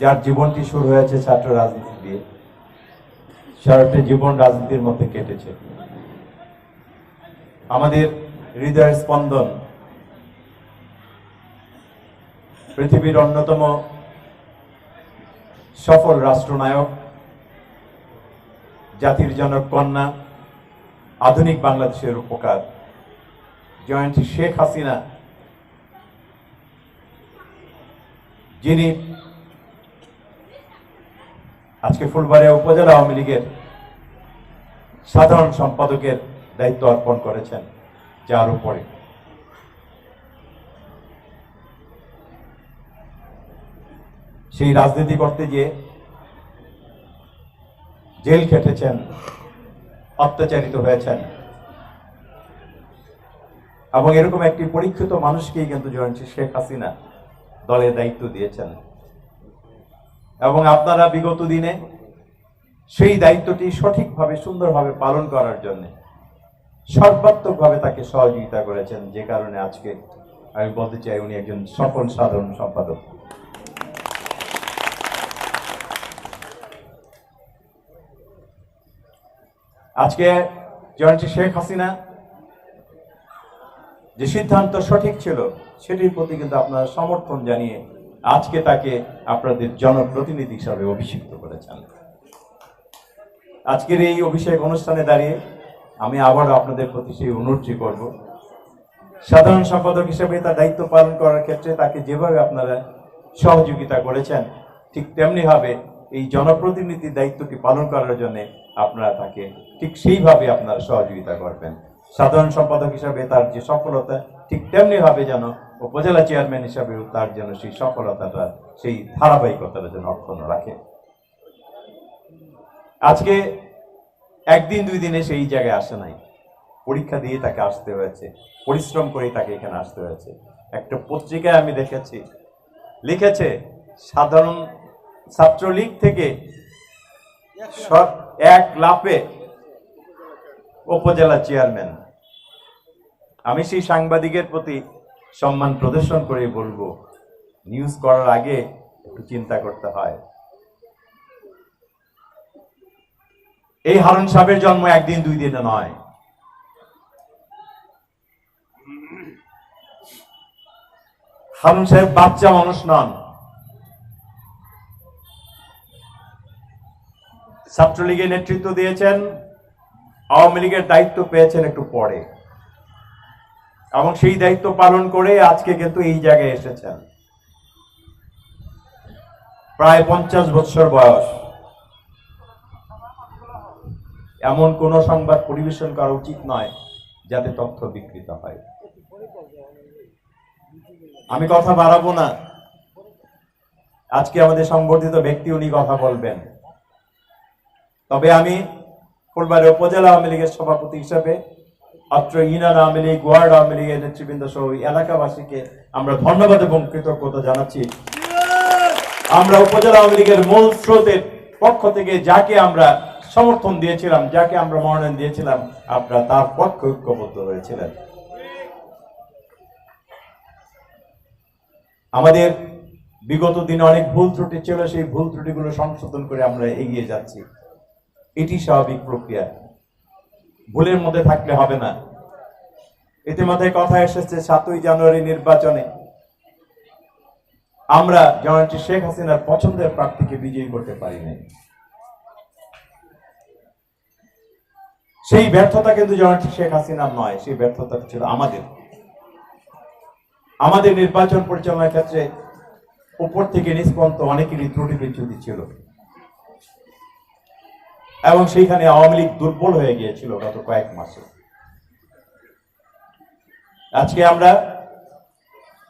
যার জীবনটি শুরু হয়েছে ছাত্র রাজনীতি দিয়ে সারাটা জীবন রাজনীতির মধ্যে কেটেছে। আমাদের হৃদয়ের স্পন্দন পৃথিবীর অন্যতম সফল রাষ্ট্রনায়ক, জাতির জনক কন্যা, আধুনিক বাংলাদেশের উপকার জয়ন্তী শেখ হাসিনা, যিনি আজকে ফুলবাড়িয়া উপজেলা আওয়ামী লীগের সাধারণ সম্পাদকের দায়িত্ব অর্পণ করেছেন, যার উপরে। সেই রাজনীতি করতে গিয়ে জেল খেটেছেন, অত্যাচারিত হয়েছেন, এবং এরকম একটি পরীক্ষিত মানুষকেই কিন্তু জয়ন্তী শেখ হাসিনা দলের দায়িত্ব দিয়েছেন। এবং আপনারা বিগত দিনে সেই দায়িত্বটি সঠিকভাবে, সুন্দরভাবে পালন করার জন্য সর্বাত্মকভাবে তাকে সহযোগিতা করেছেন। যে কারণে আজকে আমি বলতে চাই, উনি একজন সফল সাধারণ সম্পাদক। আজকে জয়ন্তী শেখ হাসিনা যে সিদ্ধান্ত সঠিক ছিল, সেটির প্রতি কিন্তু আপনারা সমর্থন জানিয়ে আজকে তাকে আপনাদের জনপ্রতিনিধি হিসাবে অভিষিক্ত করেছেন। আজকের এই অভিষেক অনুষ্ঠানে দাঁড়িয়ে আমি আবারও আপনাদের প্রতি সেই অনুরোধটি করব। সাধারণ সম্পাদক হিসেবে তার দায়িত্ব পালন করার ক্ষেত্রে তাকে যেভাবে আপনারা সহযোগিতা করেছেন, ঠিক তেমনি ভাবে এই জনপ্রতিনিধির দায়িত্বটি পালন করার জন্য আপনারা তাকে ঠিক সেইভাবে আপনারা সহযোগিতা করবেন। সাধারণ সম্পাদক হিসাবে তার যে সফলতা ঠিক তেমনি ভাবে যেন উপজেলা চেয়ারম্যান হিসাবেও তার যেন সেই সফলতাটা, সেই ধারাবাহিকতাটা যেন অক্ষুণ্ণ রাখে। আজকে একদিন, দুই দিনে সেই জায়গায় আসে নাই। পরীক্ষা দিয়ে তাকে আসতে হয়েছে, পরিশ্রম করে তাকে এখানে আসতে হয়েছে। একটা পত্রিকায় আমি দেখেছি, লিখেছে, সাধারণ ছাত্রলীগ থেকে সব এক লাফে উপজেলা চেয়ারম্যান আমি সেই সাংবাদিকের প্রতি সম্মান প্রদর্শন করে বলব নিউজ করার আগে একটু চিন্তা করতে হয়। এই হারুন সাহেবের জন্ম একদিন দুই দিনে নয়। হারুন সাহেব বাচ্চা মানুষ নন। ছাত্রলীগের নেতৃত্ব দিয়েছেন, আওয়ামী লীগের দায়িত্ব পেয়েছেন একটু পরে। এবং সেই দায়িত্ব পালন করে আজকে কিন্তু এই জায়গায় এসেছেন। প্রায় পঞ্চাশ বছর বয়স। এমন কোন সংবাদ পরিবেশন করা উচিত নয় যাতে তথ্য বিকৃত হয়। আমি কথা বাড়াবো না। আজকে আমাদের সংবর্ধিত ব্যক্তি উনি কথা বলবেন। তবে আমি ফুলবাড়ি উপজেলা আওয়ামী লীগের সভাপতি হিসেবে অত্র ইনার আওয়ামী লীগ ওয়ার্ড নেতৃবৃন্দ সহ এলাকাবাসীকে আমরা ধন্যবাদ এবং কৃতজ্ঞতা জানাচ্ছি। আমরা উপজেলা আওয়ামী লীগের মূল স্রোতের পক্ষ থেকে যাকে আমরা সমর্থন দিয়েছিলাম, যাকে আমরা মনোনয়ন দিয়েছিলাম আপনারা তার পক্ষে ঐক্যবদ্ধ হয়েছিলেন। আমাদের বিগত দিনে অনেক ভুল ত্রুটি ছিল, সেই ভুল ত্রুটিগুলো সংশোধন করে আমরা এগিয়ে যাচ্ছি। এটি স্বাভাবিক প্রক্রিয়া। ভুলের মধ্যে থাকলে হবে না। ইতিমধ্যে কথা এসেছে সাতই জানুয়ারি নির্বাচনে। আমরা জননেত্রী শেখ হাসিনার পছন্দের প্রার্থীকে বিজয়ী করতে পারি নাই। সেই ব্যর্থতা কিন্তু জননেত্রী শেখ হাসিনার নয়, সেই ব্যর্থতা ছিল আমাদের। আমাদের নির্বাচন পরিচালনার ক্ষেত্রে উপর থেকে নিষ্পন্ত অনেকেরই ত্রুটি বিচ্যুতি ছিল। এবং সেইখানে আওয়ামী লীগ দুর্বল হয়ে গিয়েছিল গত কয়েক মাসে। আজকে আমরা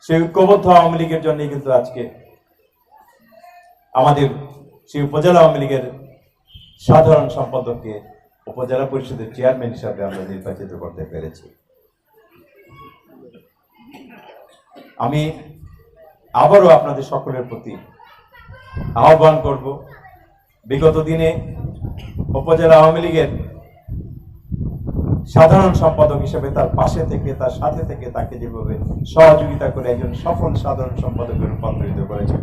সেই ঐক্যবদ্ধ আওয়ামী লীগের জন্য কিন্তু আজকে আমাদের সেই উপজেলা আওয়ামী লীগের সাধারণ সম্পাদককে উপজেলা পরিষদের চেয়ারম্যান হিসাবে আমরা নির্বাচিত করতে পেরেছি। আমি আবারও আপনাদের সকলের প্রতি আহ্বান করব, বিগত দিনে উপজেলা আওয়ামী লীগের সাধারণ সম্পাদক হিসেবে তার পাশে থেকে, তার সাথে থেকে তাকে যেভাবে সহযোগিতা করে একজন সফল সাধারণ সম্পাদকে রূপান্তরিত করেছেন,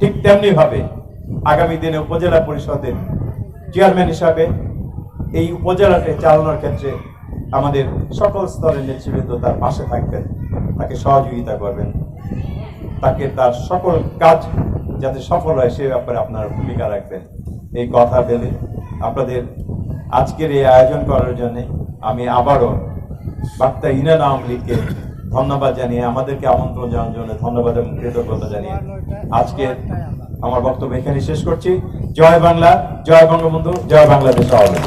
ঠিক তেমনি ভাবে আগামী দিনে উপজেলা পরিষদের চেয়ারম্যান হিসাবে এই উপজেলাকে চালানোর ক্ষেত্রে আমাদের সকল স্তরের নেতৃবৃন্দ তার পাশে থাকবেন, তাকে সহযোগিতা করবেন, তাকে তার সকল কাজ যাতে সফল হয় সে ব্যাপারে আপনারা ভূমিকা রাখবেন। এই কথা বলে আপনাদের আজকের এই আয়োজন করার জন্যে আমি আবারও বার্তা ইনান আওয়ামী লীগকে ধন্যবাদ জানিয়ে, আমাদেরকে আমন্ত্রণ জানার জন্য ধন্যবাদ এবং কৃতজ্ঞতা জানিয়ে আজকে আমার বক্তব্য এখানে শেষ করছি। জয় বাংলা, জয় বঙ্গবন্ধু, জয় বাংলাদেশ আওয়ামী